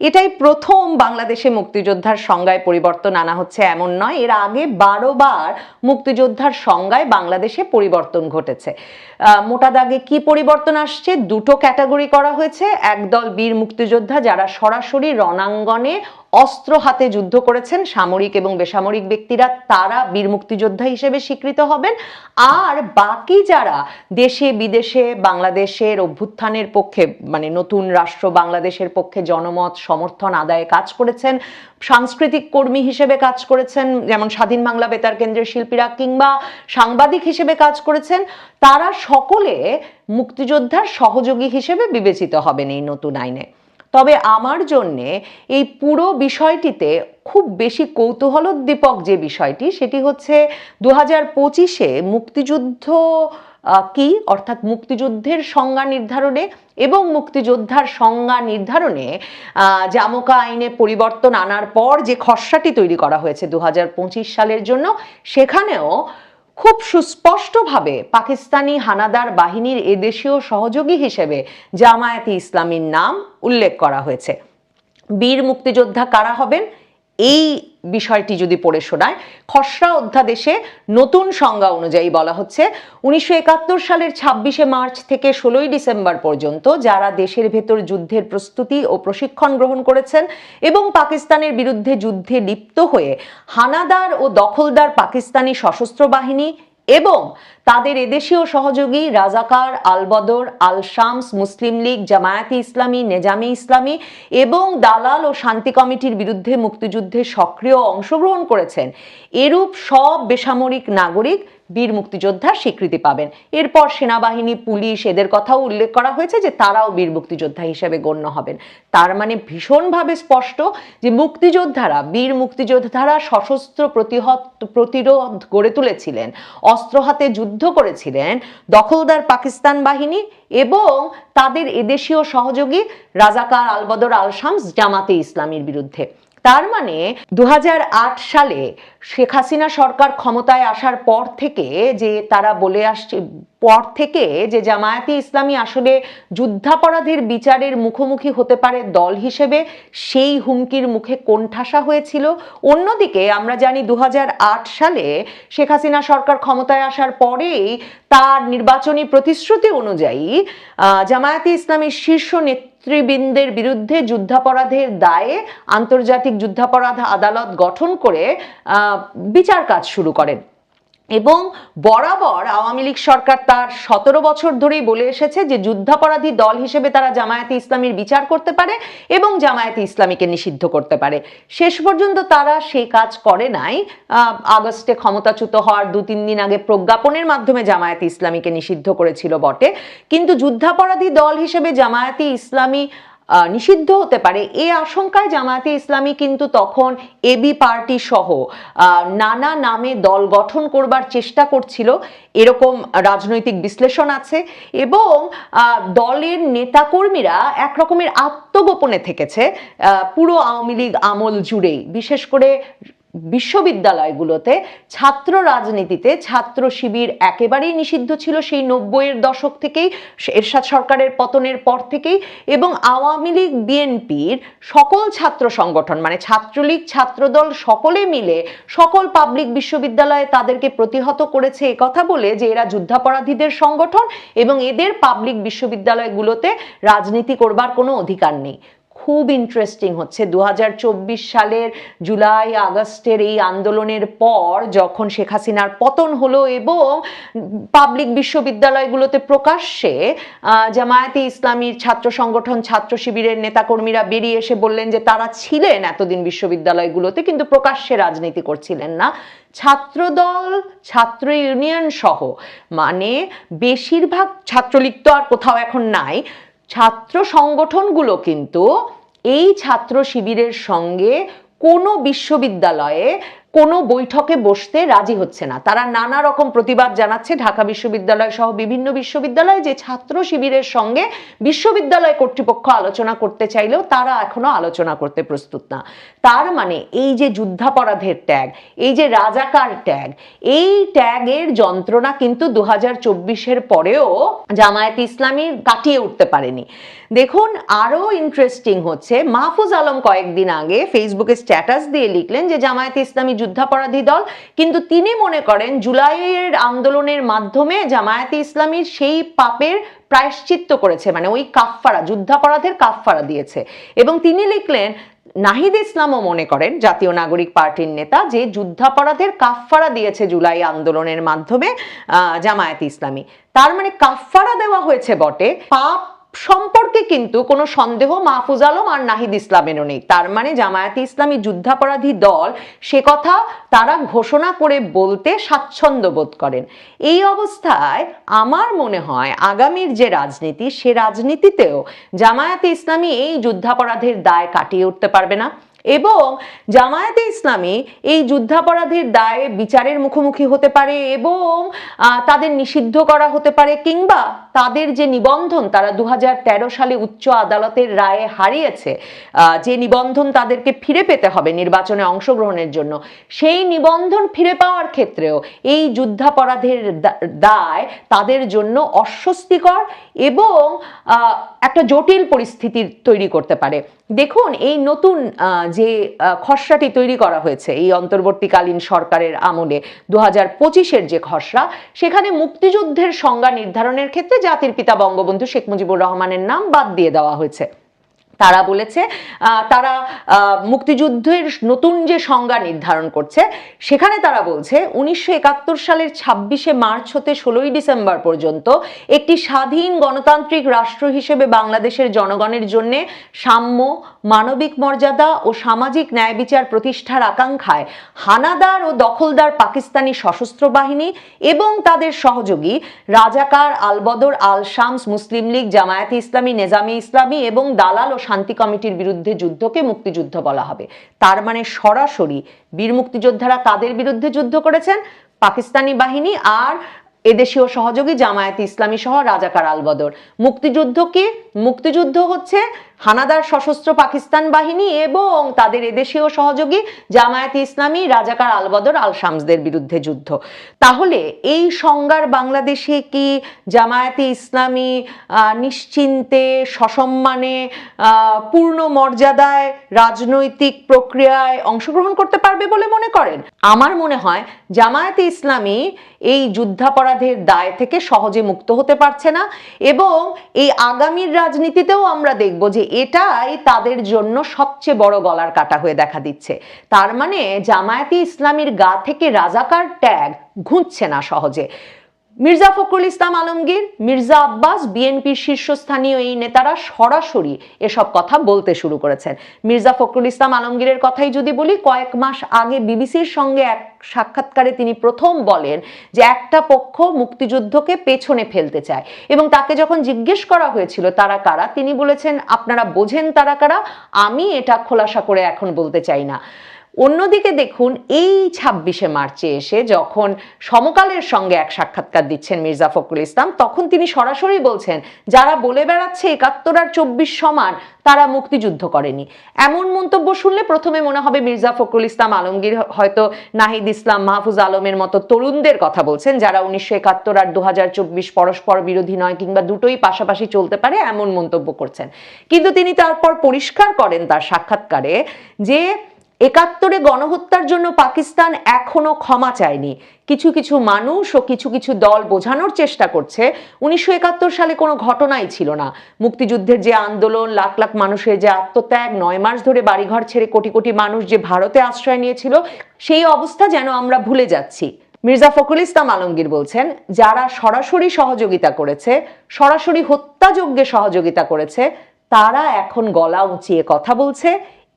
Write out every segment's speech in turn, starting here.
এটাই প্রথম বাংলাদেশে মুক্তিযোদ্ধার সংজ্ঞায় পরিবর্তন আনা হচ্ছে, এমন নয়, এর আগে বারো বার মুক্তিযোদ্ধার সংজ্ঞায় বাংলাদেশে পরিবর্তন ঘটেছে। মোটা দাগে কি পরিবর্তন আসছে? দুটো ক্যাটাগরি করা হয়েছে, একদল বীর মুক্তিযোদ্ধা যারা সরাসরি রণাঙ্গনে অস্ত্র হাতে যুদ্ধ করেছেন সামরিক এবং বেসামরিক ব্যক্তিরা, তারা বীর মুক্তিযোদ্ধা হিসেবে স্বীকৃত হবেন। আর বাকি যারা দেশে, বিদেশে, বাংলাদেশের অভ্যুত্থানের পক্ষে মানে নতুন রাষ্ট্র বাংলাদেশের পক্ষে জনমত, সমর্থন, আদায়ে কাজ করেছেন, সাংস্কৃতিক কর্মী হিসেবে কাজ করেছেন, যেমন স্বাধীন বাংলা বেতার কেন্দ্রের শিল্পীরা কিংবা সাংবাদিক হিসেবে কাজ করেছেন, তারা সকলে মুক্তিযোদ্ধার সহযোগী হিসেবে বিবেচিত হবেন এই নতুন আইনে। তবে আমার জন্যে এই পুরো বিষয়টিতে খুব বেশি কৌতূহলোদ্দীপক যে বিষয়টি, সেটি হচ্ছে দু হাজার পঁচিশে মুক্তিযুদ্ধ কি? অর্থাৎ মুক্তিযুদ্ধের সংজ্ঞা নির্ধারণে এবং মুক্তিযোদ্ধার সংজ্ঞা নির্ধারণে জামকা আইনে পরিবর্তন আনার পর যে খসড়াটি তৈরি করা হয়েছে দু হাজার পঁচিশ সালের জন্য, সেখানেও খুব সুস্পষ্টভাবে পাকিস্তানি হানাদার বাহিনীর এদেশীয় সহযোগী হিসেবে জামায়াতে ইসলামীর নাম উল্লেখ করা হয়েছে। বীর মুক্তিযোদ্ধা কারা হবেন? এই বিষয়টি যদি পড়ে শোনায়, খসড়া অধ্যাদেশে নতুন সংজ্ঞা অনুযায়ী বলা হচ্ছে, উনিশশো একাত্তর সালের ছাব্বিশে মার্চ থেকে ষোলোই ডিসেম্বর পর্যন্ত যারা দেশের ভেতর যুদ্ধের প্রস্তুতি ও প্রশিক্ষণ গ্রহণ করেছেন এবং পাকিস্তানের বিরুদ্ধে যুদ্ধে লিপ্ত হয়ে হানাদার ও দখলদার পাকিস্তানি সশস্ত্র বাহিনী এবং তাদের এদেশীয় সহযোগী রাজাকার, আলবদর আল শামস মুসলিম লীগ, জামায়াতে ইসলামী, নেজামি ইসলামী এবং দালাল ও শান্তি কমিটির বিরুদ্ধে মুক্তিযুদ্ধে সক্রিয় অংশগ্রহণ করেছেন। এরূপ সব বেসামরিক নাগরিক বীর মুক্তিযোদ্ধার স্বীকৃতি পাবেন। এরপর সেনাবাহিনী, পুলিশ এদের কথাও উল্লেখ করা হয়েছে যে তারাও বীর মুক্তিযোদ্ধা হিসেবে গণ্য হবেন। তার মানে ভীষণভাবে স্পষ্ট যে মুক্তিযোদ্ধারা, বীর মুক্তিযোদ্ধারা সশস্ত্র প্রতিহত, প্রতিরোধ গড়ে তুলেছিলেন, অস্ত্র হাতে যুদ্ধ করেছিলেন দখলদার পাকিস্তান বাহিনী এবং তাদের এদেশীয় সহযোগী রাজাকার আলবদর আল শামস জামাতে ইসলামীর বিরুদ্ধে। তার মানে দু হাজার আট সালে শেখ হাসিনা সরকার ক্ষমতায় আসার পর থেকে যে তারা বলে আসছে, পর থেকে যে জামায়াতে ইসলামী আসলে যুদ্ধাপরাধের বিচারের মুখোমুখি হতে পারে দল হিসেবে, সেই হুমকির মুখে কোণঠাসা হয়েছিল। অন্যদিকে আমরা জানি দু হাজার আট সালে শেখ হাসিনা সরকার ক্ষমতায় আসার পরেই তার নির্বাচনী প্রতিশ্রুতি অনুযায়ী জামায়াতে ইসলামীর শীর্ষ নেতৃবৃন্দের বিরুদ্ধে যুদ্ধাপরাধের দায়ে আন্তর্জাতিক যুদ্ধাপরাধ আদালত গঠন করে বিচার কাজ শুরু করেন। এবং বরাবর আওয়ামী লীগ সরকার তার সতেরো বছর ধরেই বলে এসেছে যে যুদ্ধাপরাধী দল হিসেবে তারা জামায়াতে ইসলামীর বিচার করতে পারে এবং জামায়াতে ইসলামীকে নিষিদ্ধ করতে পারে। শেষ পর্যন্ত তারা সেই কাজ করে নাই। আগস্টে ক্ষমতাচ্যুত হওয়ার দু তিন দিন আগে প্রজ্ঞাপনের মাধ্যমে জামায়াতে ইসলামীকে নিষিদ্ধ করেছিল বটে। কিন্তু যুদ্ধাপরাধী দল হিসেবে জামায়াতে ইসলামী নিষিদ্ধ হতে পারে। এ আশঙ্কায় জামায়াতে ইসলামী কিন্তু তখন এবি পার্টি সহ নানা নামে দল গঠন করবার চেষ্টা করছিল। এরকম রাজনৈতিক বিশ্লেষণ আছে এবং দলের নেতাকর্মীরা এক রকমের আত্মগোপনে থেকেছে। পুরো আওয়ামী লীগ আমল জুড়েই। বিশেষ করে বিশ্ববিদ্যালয়গুলোতে ছাত্র রাজনীতিতে ছাত্র শিবির একেবারেই নিষিদ্ধ ছিল সেই নব্বইয়ের দশক থেকেই, এরশাদ সরকারের পতনের পর থেকেই এবং আওয়ামী লীগ, বিএনপির সকল ছাত্র সংগঠন মানে ছাত্রলীগ, ছাত্রদল সকলে মিলে সকল পাবলিক বিশ্ববিদ্যালয়ে তাদেরকে প্রতিহত করেছে কথা বলে যে এরা যুদ্ধাপরাধীদের সংগঠন এবং এদের পাবলিক বিশ্ববিদ্যালয়গুলোতে রাজনীতি করবার কোনো অধিকার নেই। খুব ইন্টারেস্টিং হচ্ছে। দু হাজার চব্বিশ সালের জুলাই, আগস্টের এই আন্দোলনের পর যখন শেখ হাসিনার পতন হলো এবং পাবলিক বিশ্ববিদ্যালয়গুলোতে প্রকাশ্যে জামায়াতে ইসলামীর ছাত্র সংগঠন, ছাত্র শিবিরের নেতাকর্মীরা বেরিয়ে এসে বললেন যে তারা ছিলেন এতদিন বিশ্ববিদ্যালয়গুলোতে, কিন্তু প্রকাশ্যে রাজনীতি করছিলেন না। ছাত্রদল, ছাত্র ইউনিয়ন সহ মানে বেশিরভাগ ছাত্রলীগ তো আর কোথাও এখন নাই, ছাত্র সংগঠনগুলো কিন্তু এই ছাত্র শিবিরের সঙ্গে কোনো বিশ্ববিদ্যালয়ে কোনো বৈঠকে বসতে রাজি হচ্ছে না। তারা নানা রকম প্রতিবাদ জানাচ্ছে ঢাকা বিশ্ববিদ্যালয় সহ বিভিন্ন বিশ্ববিদ্যালয় যে ছাত্র শিবিরের সঙ্গে বিশ্ববিদ্যালয় কর্তৃপক্ষ আলোচনা করতে চাইলেও তারা এখনও আলোচনা করতে প্রস্তুত না। তার মানে এই যে যুদ্ধাপরাধের ট্যাগ, এই যে রাজাকার ট্যাগ, এই ট্যাগের যন্ত্রণা কিন্তু দু হাজার পরেও জামায়াত ইসলামী কাটিয়ে উঠতে পারেনি। দেখুন আরও ইন্টারেস্টিং হচ্ছে, মাহফুজ আলম কয়েকদিন আগে ফেসবুকে স্ট্যাটাস দিয়ে লিখলেন যে জামায়াত ইসলামী যুদ্ধাপরাধী দল। কিন্তু তিনি মনে করেন, জুলাইয়ের আন্দোলনের মাধ্যমে জামায়াত ইসলামীর সেই পাপের প্রায়শ্চিত্ত করেছে মানে ওই কাফফারা, যুদ্ধাপরাধের কাফফারা দিয়েছে। এবং তিনি লিখলেন, নাহিদ ইসলামও মনে করেন, জাতীয় নাগরিক পার্টির নেতা, যে যুদ্ধাপরাধের কাফফারা দিয়েছে জুলাই আন্দোলনের মাধ্যমে জামায়াত ইসলামী। তার মানে কাফফারা দেওয়া হয়েছে বটে, পাপ সম্পর্কে কিন্তু কোনো সন্দেহ মাহফুজ আলম আর নাহিদ ইসলামেরও নেই। তার মানে জামায়াতে ইসলামী যুদ্ধাপরাধী দল সে কথা তারা ঘোষণা করে বলতে স্বাচ্ছন্দ্য বোধ করেন। এই অবস্থায় আমার মনে হয় আগামীর যে রাজনীতি, সে রাজনীতিতেও জামায়াতে ইসলামী এই যুদ্ধাপরাধের দায় কাটিয়ে উঠতে পারবে না এবং জামায়াতে ইসলামী এই যুদ্ধাপরাধের দায়ে বিচারের মুখোমুখি হতে পারে এবং তাদের নিষিদ্ধ করা হতে পারে কিংবা তাদের যে নিবন্ধন তারা দু হাজার তেরো সালে উচ্চ আদালতের রায়ে হারিয়েছে যে নিবন্ধন তাদেরকে ফিরে পেতে হবে নির্বাচনে অংশগ্রহণের জন্য, সেই নিবন্ধন ফিরে পাওয়ার ক্ষেত্রেও এই যুদ্ধাপরাধের দায় তাদের জন্য অস্বস্তিকর এবং একটা জটিল পরিস্থিতি তৈরি করতে পারে। দেখুন, এই নতুন যে খসড়াটি তৈরি করা হয়েছে, এই অন্তর্বর্তীকালীন সরকারের আমলে দু হাজার যে খসড়া, সেখানে মুক্তিযুদ্ধের সংজ্ঞা নির্ধারণের ক্ষেত্রে জাতির পিতা বঙ্গবন্ধু শেখ মুজিবুর রহমানের নাম বাদ দিয়ে দেওয়া হয়েছে। তারা বলেছে তারা মুক্তিযুদ্ধের নতুন যে সংজ্ঞা নির্ধারণ করছে, সেখানে তারা বলছে, উনিশশো একাত্তর সালের ছাব্বিশে মার্চ হতে ষোলোই ডিসেম্বর পর্যন্ত একটি স্বাধীন গণতান্ত্রিক রাষ্ট্র হিসেবে বাংলাদেশের জনগণের জন্যে সাম্য মানবিক মর্যাদা ও সামাজিক ন্যায় বিচার প্রতিষ্ঠার আকাঙ্ক্ষায় হানাদার ও দখলদার পাকিস্তানি সশস্ত্র বাহিনী এবং তাদের সহযোগী রাজাকার আলবদর আল শামস মুসলিম লীগ, জামায়াতে ইসলামী, নেজামি ইসলামী এবং দালাল ও শান্তি কমিটির বিরুদ্ধে যুদ্ধকে মুক্তিযুদ্ধ বলা হবে। তার মানে সরাসরি বীর মুক্তিযোদ্ধারা কাদের বিরুদ্ধে যুদ্ধ করেছেন, পাকিস্তানি বাহিনী আর এদেশীয় সহযোগী জামায়াতে ইসলামী সহ রাজাকার আলবদর। মুক্তিযুদ্ধ কি মুক্তিযুদ্ধ হচ্ছে হানাদার সশস্ত্র পাকিস্তান বাহিনী এবং তাদের এদেশীয় সহযোগী জামায়াতে ইসলামী, রাজাকার আলবদর আল শামসদের বিরুদ্ধে যুদ্ধ। তাহলে এই সংজ্ঞার বাংলাদেশে কি জামায়াতে ইসলামী নিশ্চিন্তে, সসম্মানে পূর্ণ মর্যাদায়, রাজনৈতিক প্রক্রিয়ায় অংশগ্রহণ করতে পারবে বলে মনে করেন? আমার মনে হয় জামায়াতে ইসলামী এই যুদ্ধাপরাধের দায় থেকে সহজে মুক্ত হতে পারছে না এবং এই আগামীর রাজনীতিতেও আমরা দেখব যে এটাই তাদের জন্য সবচেয়ে বড় গলার কাটা হয়ে দেখা দিচ্ছে। তার মানে জামায়াতি ইসলামীর গা থেকে রাজাকার ট্যাগ ঘুঁচছে না সহজে। মির্জা ফখরুল ইসলাম আলমগীর, মির্জা আব্বাস, বিএনপির শীর্ষস্থানীয় এই নেতারা সরাসরি এসব কথা বলতে শুরু করেছেন। মির্জা ফখরুল ইসলাম আলমগীরের কথাই যদি বলি, কয়েক মাস আগে বিবিসির সঙ্গে এক সাক্ষাৎকারে তিনি প্রথম বলেন যে একটা পক্ষ মুক্তিযুদ্ধকে পেছনে ফেলতে চায় এবং তাকে যখন জিজ্ঞেস করা হয়েছিল তারা কারা, তিনি বলেছেন, আপনারা বোঝেন তারা কারা, আমি এটা খোলাসা করে এখন বলতে চাই না। অন্যদিকে দেখুন, এই ছাব্বিশে মার্চে এসে যখন সমকালের সঙ্গে এক সাক্ষাৎকার দিচ্ছেন মির্জা ফখরুল ইসলাম, তখন তিনি সরাসরি বলছেন, যারা বলে বেড়াচ্ছে একাত্তর আর চব্বিশ সমান, তারা মুক্তিযুদ্ধ করেনি। এমন মন্তব্য শুনলে প্রথমে মনে হবে মির্জা ফখরুল ইসলাম আলমগীর হয়তো নাহিদ ইসলাম, মাহফুজ আলমের মতো তরুণদের কথা বলছেন, যারা উনিশশো একাত্তর আর দু পরস্পর বিরোধী নয় কিংবা দুটোই পাশাপাশি চলতে পারে, এমন মন্তব্য করছেন। কিন্তু তিনি তারপর পরিষ্কার করেন তার সাক্ষাৎকারে যে একাত্তরে গণহত্যার জন্য পাকিস্তান এখনও ক্ষমা চায়নি। কিছু কিছু মানুষ ও কিছু কিছু দল বোঝানোর চেষ্টা করছে। উনিশশো একাত্তর সালে কোনো ঘটনাই ছিল না। মুক্তিযুদ্ধের যে আন্দোলন, লাখ লাখ মানুষের যে আত্মত্যাগ, নয় মাস ধরে বাড়িঘর ছেড়ে কোটি কোটি মানুষ যে ভারতে আশ্রয় নিয়েছিল, সেই অবস্থা যেন আমরা ভুলে যাচ্ছি। মির্জা ফখরুল ইসলাম আলমগীর বলছেন, যারা সরাসরি সহযোগিতা করেছে, সরাসরি হত্যাযজ্ঞে সহযোগিতা করেছে, তারা এখন গলা উঁচিয়ে কথা বলছে।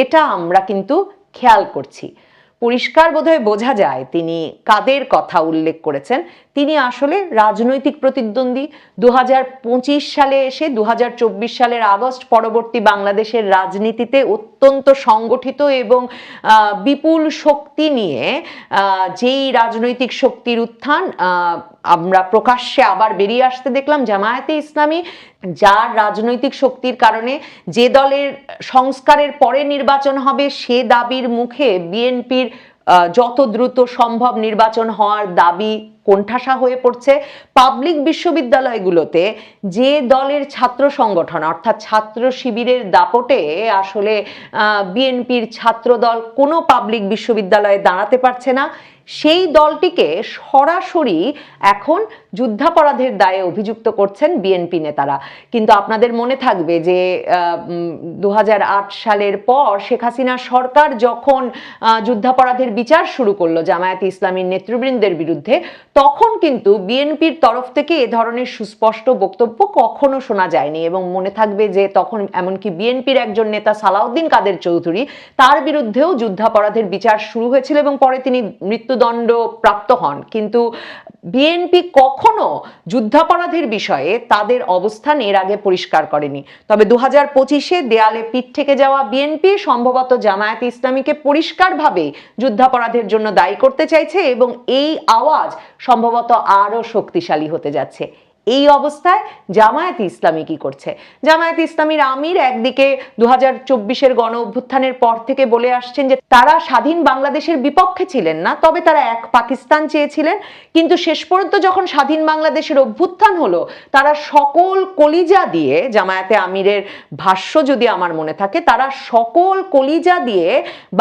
এটা আমরা কিন্তু খেয়াল করছি। পরিষ্কার বোধহয় বোঝা যায় তিনি কাদের কথা উল্লেখ করেছেন। তিনি আসলে রাজনৈতিক প্রতিদ্বন্দ্বী। দু হাজার পঁচিশ সালে এসে দুহাজার চব্বিশ সালের আগস্ট পরবর্তী বাংলাদেশের রাজনীতিতে অত্যন্ত সংগঠিত এবং বিপুল শক্তি নিয়ে যেই রাজনৈতিক শক্তির উত্থান আমরা প্রকাশ্যে আবার বেরিয়ে আসতে দেখলাম জামায়াতে ইসলামী। যার রাজনৈতিক শক্তির কারণে যে দলের সংস্কারের পরে নির্বাচন হবে সে দাবির মুখে বিএনপির যত দ্রুত সম্ভব নির্বাচন হওয়ার দাবি কোণঠাসা হয়ে পড়ছে। পাবলিক বিশ্ববিদ্যালয়গুলোতে যে দলের ছাত্র সংগঠন, অর্থাৎ ছাত্র শিবিরের দাপটে আসলে বিএনপির ছাত্র দল কোনো পাবলিক বিশ্ববিদ্যালয়ে দাঁড়াতে পারছে না। সেই দলটিকে সরাসরি এখন যুদ্ধাপরাধের দায়ে অভিযুক্ত করছেন বিএনপি নেতারা। কিন্তু আপনাদের মনে থাকবে যে দু সালের পর শেখ হাসিনা সরকার যখন যুদ্ধাপরাধের বিচার শুরু করল জামায়াতে ইসলামীর নেতৃবৃন্দের বিরুদ্ধে, তখন কিন্তু বিএনপির তরফ থেকে এ ধরনের সুস্পষ্ট বক্তব্য কখনো শোনা যায়নি এবং মনে থাকবে যে, তখন এমনকি বিএনপির একজন নেতা সালাউদ্দিন কাদের চৌধুরী, তার বিরুদ্ধেও যুদ্ধাপরাধের বিচার শুরু হয়েছিল এবং পরে তিনি মৃত্যুদণ্ড প্রাপ্ত হন। কিন্তু বিএনপি কখনো যুদ্ধাপরাধের বিষয়ে তাদের অবস্থান এর আগে পরিষ্কার করেনি। তবে দু হাজার পঁচিশে দেয়ালে পিঠ থেকে যাওয়া বিএনপি সম্ভবত জামায়াত ইসলামীকে পরিষ্কারভাবে যুদ্ধাপরাধের জন্য দায়ী করতে চাইছে এবং এই আওয়াজ সম্ভবত আরও শক্তিশালী হতে যাচ্ছে। এই অবস্থায় জামায়াত ইসলামী কি করছে? জামায়াত ইসলামীর আমির একদিকে দু হাজার চব্বিশের গণ অভ্যুত্থানের পর থেকে বলে আসছেন যে তারা স্বাধীন বাংলাদেশের বিপক্ষে ছিলেন না, তবে তারা এক পাকিস্তান চেয়েছিলেন। কিন্তু শেষ পর্যন্ত যখন স্বাধীন বাংলাদেশের অভ্যুত্থান হলো, তারা সকল কলিজা দিয়ে জামায়াতে আমিরের ভাষ্য যদি আমার মনে থাকে, তারা সকল কলিজা দিয়ে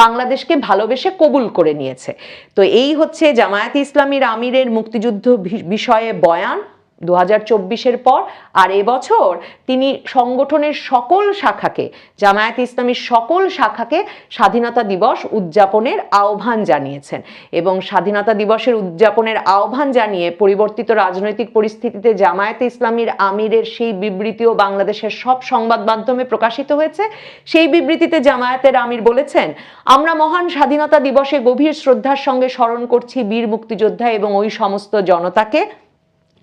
বাংলাদেশকে ভালোবেসে কবুল করে নিয়েছে। তো এই হচ্ছে জামায়াতে ইসলামীর আমিরের মুক্তিযুদ্ধ বিষয়ে বয়ান। দু হাজার চব্বিশের পর আর এবছর তিনি সংগঠনের সকল শাখাকে, জামায়াত ইসলামীর সকল শাখাকে স্বাধীনতা দিবস উদযাপনের আহ্বান জানিয়েছেন এবং স্বাধীনতা দিবসের উদযাপনের আহ্বান জানিয়ে পরিবর্তিত রাজনৈতিক পরিস্থিতিতে জামায়াতে ইসলামীর আমিরের সেই বিবৃতিও বাংলাদেশের সব সংবাদ মাধ্যমে প্রকাশিত হয়েছে। সেই বিবৃতিতে জামায়াতের আমির বলেছেন, আমরা মহান স্বাধীনতা দিবসে গভীর শ্রদ্ধার সঙ্গে স্মরণ করছি বীর মুক্তিযোদ্ধা এবং ওই সমস্ত জনতাকে।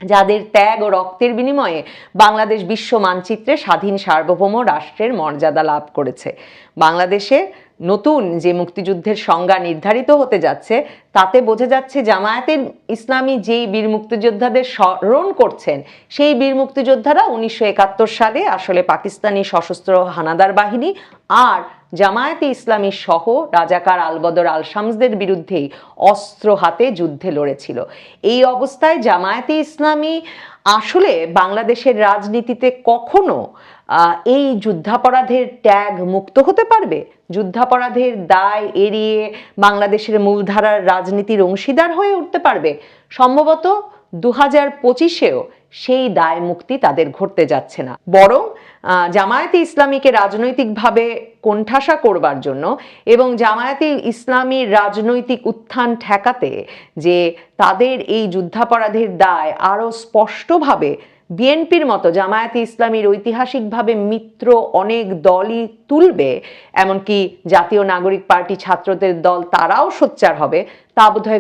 যাদের ত্যাগ ও রক্তের বিনিময়ে বাংলাদেশ বিশ্ব মানচিত্রে স্বাধীন সার্বভৌম রাষ্ট্রের মর্যাদা লাভ করেছে। বাংলাদেশে নতুন যে মুক্তিযুদ্ধের সংজ্ঞা নির্ধারিত হতে যাচ্ছে, তাতে বোঝা যাচ্ছে জামায়াতের ইসলামী যেই বীর মুক্তিযোদ্ধাদের স্মরণ করছেন, সেই বীর মুক্তিযোদ্ধারা উনিশশো একাত্তর সালে আসলে পাকিস্তানি সশস্ত্র হানাদার বাহিনী আর জামায়াতে ইসলামী সহ রাজাকার আলবদর আল শামসদের বিরুদ্ধেই অস্ত্র হাতে যুদ্ধে লড়েছিল। এই অবস্থায় জামায়াতে ইসলামী আসলে বাংলাদেশের রাজনীতিতে কখনো এই যুদ্ধাপরাধের ট্যাগ মুক্ত হতে পারবে? যুদ্ধাপরাধের দায় এড়িয়ে বাংলাদেশের মূলধারার রাজনীতির অংশীদার হয়ে উঠতে পারবে? সম্ভবত দু হাজার পঁচিশেও সেই দায় মুক্তি তাদের ঘটতে যাচ্ছে না। বরং জামায়াতে ইসলামীকে রাজনৈতিকভাবে কোণঠাসা করবার জন্য এবং জামায়াতে ইসলামীর রাজনৈতিক উত্থান ঠেকাতে যে তাদের এই যুদ্ধাপরাধের দায় আরও স্পষ্টভাবে বিএনপির মতো জামায়াতে ইসলামীর ঐতিহাসিকভাবে মিত্র অনেক দলই তুলবে, এমনকি জাতীয় নাগরিক পার্টি ছাত্রদের দল তারাও সোচ্চার হবে, তা বোধহয়